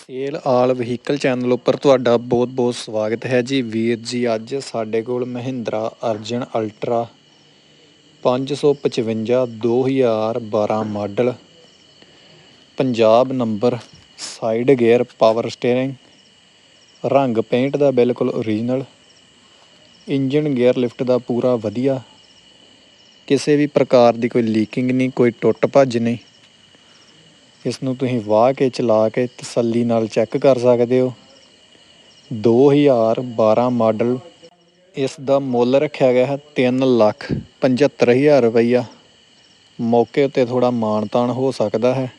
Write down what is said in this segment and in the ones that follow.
Sale ਆਲ vehicle channel ਉੱਪਰ ਤੁਹਾਡਾ ਬਹੁਤ-ਬਹੁਤ ਸਵਾਗਤ ਹੈ ਜੀ। ਵੀਰ ਜੀ, ਅੱਜ ਸਾਡੇ ਕੋਲ Mahindra Arjun ultra 555 2012 model, Punjab number, side gear, power steering, ਰੰਗ ਪੇਂਟ ਦਾ ਬਿਲਕੁਲ ਓਰੀਜਨਲ ਇੰਜਨ ਗੇਅਰ ਲਿਫਟ ਦਾ ਪੂਰਾ ਵਧੀਆ, ਕਿਸੇ ਵੀ ਪ੍ਰਕਾਰ ਦੀ ਕੋਈ ਲੀਕਿੰਗ ਨਹੀਂ, ਕੋਈ ਟੁੱਟ ਭੱਜ ਨਹੀਂ। ਇਸ ਨੂੰ ਤੁਸੀਂ ਵਾਹ ਕੇ ਚਲਾ ਕੇ ਤਸੱਲੀ ਨਾਲ ਚੈੱਕ ਕਰ ਸਕਦੇ ਹੋ। 2012 ਮਾਡਲ ਇਸ ਦਾ ਮੁੱਲ ਰੱਖਿਆ ਗਿਆ ਹੈ 3 ਲੱਖ 75000 ਰੁਪਈਆ। ਮੌਕੇ ਉੱਤੇ ਥੋੜਾ ਮਾਨਤਾਨ ਹੋ ਸਕਦਾ ਹੈ।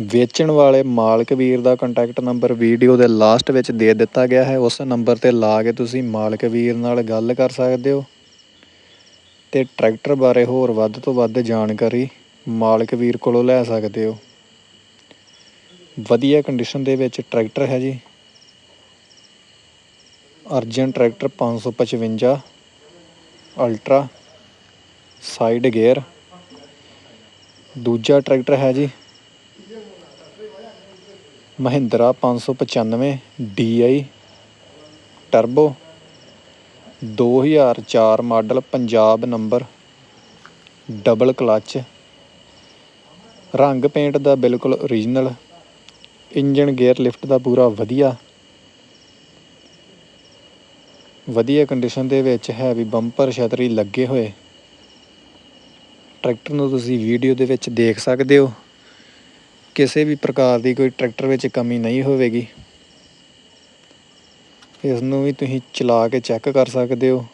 ਵੇਚਣ ਵਾਲੇ ਮਾਲਕ ਵੀਰ ਦਾ ਕੰਟੈਕਟ ਨੰਬਰ ਵੀਡੀਓ ਦੇ ਲਾਸਟ ਵਿੱਚ ਦੇ ਦਿੱਤਾ ਗਿਆ ਹੈ। ਉਸ ਨੰਬਰ ਤੇ ਲਾ ਕੇ ਤੁਸੀਂ ਮਾਲਕ ਵੀਰ ਨਾਲ ਗੱਲ ਕਰ ਸਕਦੇ ਹੋ। ਤੇ ਟਰੈਕਟਰ ਬਾਰੇ ਹੋਰ ਵੱਧ ਤੋਂ ਵੱਧ ਜਾਣਕਾਰੀ ਮਾਲਕ ਵੀਰ ਕੋਲੋਂ ਲੈ ਸਕਦੇ ਹੋ। ਵਧੀਆ ਕੰਡੀਸ਼ਨ ਦੇ ਵਿੱਚ ਟਰੈਕਟਰ ਹੈ ਜੀ। Arjun tractor 555 ultra side gear ਦੂਜਾ ਟਰੈਕਟਰ ਹੈ ਜੀ Mahindra 595 DI turbo 2004 model Punjab number double clutch ਰੰਗ ਪੇਂਟ ਦਾ ਬਿਲਕੁਲ ਓਰੀਜਨਲ ਇੰਜਨ ਗੇਅਰ ਲਿਫਟ ਦਾ ਪੂਰਾ ਵਧੀਆ। ਵਧੀਆ ਕੰਡੀਸ਼ਨ ਦੇ ਵਿੱਚ ਹੈ ਵੀ ਬੰਪਰ ਛਤਰੀ ਲੱਗੇ ਹੋਏ। ਟਰੈਕਟਰ ਨੂੰ ਤੁਸੀਂ ਵੀਡੀਓ ਦੇ ਵਿੱਚ ਦੇਖ ਸਕਦੇ ਹੋ। ਕਿਸੇ ਵੀ ਪ੍ਰਕਾਰ ਦੀ ਕੋਈ ਟਰੈਕਟਰ ਵਿੱਚ ਕਮੀ ਨਹੀਂ ਹੋਵੇਗੀ। ਇਸ ਨੂੰ ਵੀ ਤੁਸੀਂ ਚਲਾ ਕੇ ਚੈੱਕ ਕਰ ਸਕਦੇ ਹੋ।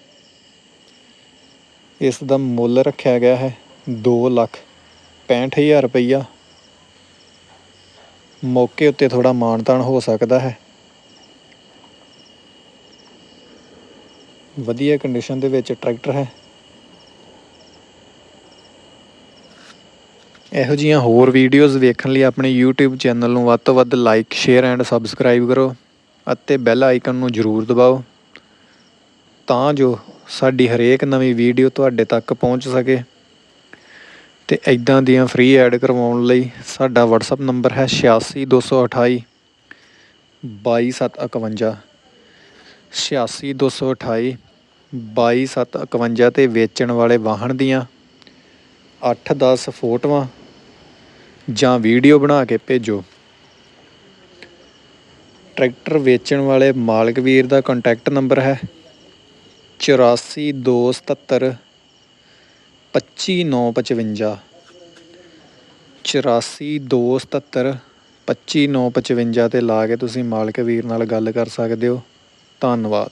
ਇਸ ਦਾ ਮੁੱਲ ਰੱਖਿਆ ਗਿਆ ਹੈ 2 ਲੱਖ। 65000 ਰੁਪਈਆ। ਮੌਕੇ ਉੱਤੇ ਥੋੜਾ ਮਾਨਤਾਨ ਹੋ ਸਕਦਾ ਹੈ। ਵਧੀਆ ਕੰਡੀਸ਼ਨ ਦੇ ਵਿੱਚ ਟਰੈਕਟਰ ਹੈ। ਇਹੋ ਜੀਆਂ ਹੋਰ ਵੀਡੀਓਜ਼ ਵੇਖਣ ਲਈ ਆਪਣੇ YouTube ਚੈਨਲ ਨੂੰ ਵੱਧ ਤੋਂ ਵੱਧ ਲਾਈਕ ਸ਼ੇਅਰ ਐਂਡ ਸਬਸਕ੍ਰਾਈਬ ਕਰੋ ਅਤੇ ਬੈਲ ਆਈਕਨ ਨੂੰ ਜ਼ਰੂਰ ਦਬਾਓ ਤਾਂ ਜੋ ਸਾਡੀ ਹਰੇਕ ਨਵੀਂ ਵੀਡੀਓ ਤੁਹਾਡੇ ਤੱਕ ਪਹੁੰਚ ਸਕੇ। ਤੇ ਇਦਾਂ ਦੀਆਂ ਫ੍ਰੀ ਐਡ ਕਰਵਾਉਣ ਲਈ ਸਾਡਾ WhatsApp ਨੰਬਰ ਹੈ 86228 22751 86228 22751 ਤੇ ਵੇਚਣ ਵਾਲੇ ਵਾਹਨ ਦੀਆਂ 8-10 ਫੋਟੋਆਂ ਜਾਂ ਵੀਡੀਓ ਬਣਾ ਕੇ ਭੇਜੋ। ਟਰੈਕਟਰ ਵੇਚਣ ਵਾਲੇ ਮਾਲਕ ਵੀਰ ਦਾ ਕੰਟੈਕਟ ਨੰਬਰ ਹੈ 8427 25955 8427 25955 ਤੇ ਲਾ ਕੇ ਤੁਸੀਂ ਮਾਲਕ ਵੀਰ ਨਾਲ ਗੱਲ ਕਰ ਸਕਦੇ ਹੋ। ਧੰਨਵਾਦ।